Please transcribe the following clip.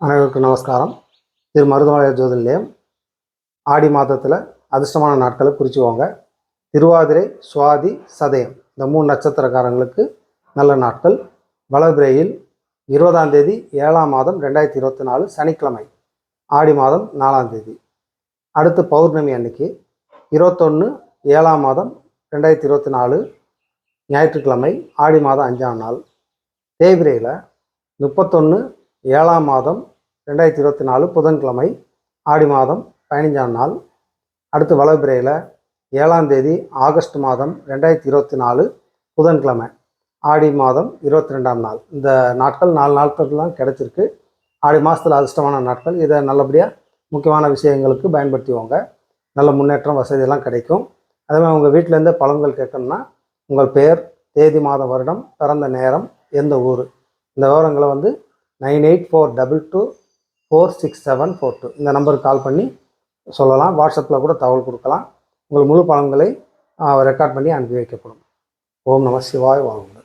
அனைவருக்கும் நமஸ்காரம். திரு மருதமலைய ஜோதி நிலையம் ஆடி மாதத்தில் அதிர்ஷ்டமான நாட்களை குறிச்சுக்கோங்க. திருவாதிரை சுவாதி சதயம். இந்த மூணு நட்சத்திரக்காரங்களுக்கு நல்ல நாட்கள். வளபிரையில் இருபதாம் தேதி ஏழாம் மாதம் ரெண்டாயிரத்தி இருபத்தி நாலு சனிக்கிழமை. ஆடி மாதம் நாலாம் தேதி. அடுத்து பௌர்ணமி அன்னைக்கு இருபத்தொன்று ஏழாம் மாதம் ரெண்டாயிரத்தி இருபத்தி நாலு ஞாயிற்றுக்கிழமை ஆடி மாதம் அஞ்சாம் நாள். தேய்பிரையில் முப்பத்தொன்று ஏழாம் மாதம் ரெண்டாயிரத்தி இருபத்தி நாலு புதன்கிழமை ஆடி மாதம் பதினஞ்சாம் நாள். அடுத்து வளபிரையில் ஏழாம் தேதி ஆகஸ்ட் மாதம் ரெண்டாயிரத்தி இருபத்தி நாலு புதன்கிழமை ஆடி மாதம் இருபத்தி ரெண்டாம் நாள். இந்த நாட்கள் நாலு நாட்கள்லாம் கிடச்சிருக்கு. ஆடி மாதத்தில் அதிர்ஷ்டமான நாட்கள். இதை நல்லபடியாக முக்கியமான விஷயங்களுக்கு பயன்படுத்திவோங்க நல்ல முன்னேற்றம் வசதியெல்லாம் கிடைக்கும். அதே மாதிரி உங்கள் வீட்டிலேருந்தே பழங்கள் கேட்கணும்னா உங்கள் பெயர் தேதி மாத வருடம் பிறந்த நேரம் எந்த ஊர்? இந்த விவரங்களை வந்து nine eight four double two four six seven four two இந்த நம்பருக்கு கால் பண்ணி சொல்லலாம். வாட்ஸ்அப்பில் கூட தகவல் கொடுக்கலாம். உங்கள் முழு பலன்களை ரெக்கார்ட் பண்ணி அனுப்பி வைக்கப்படும். ஓம் நம சிவாய் வாழ்வோம்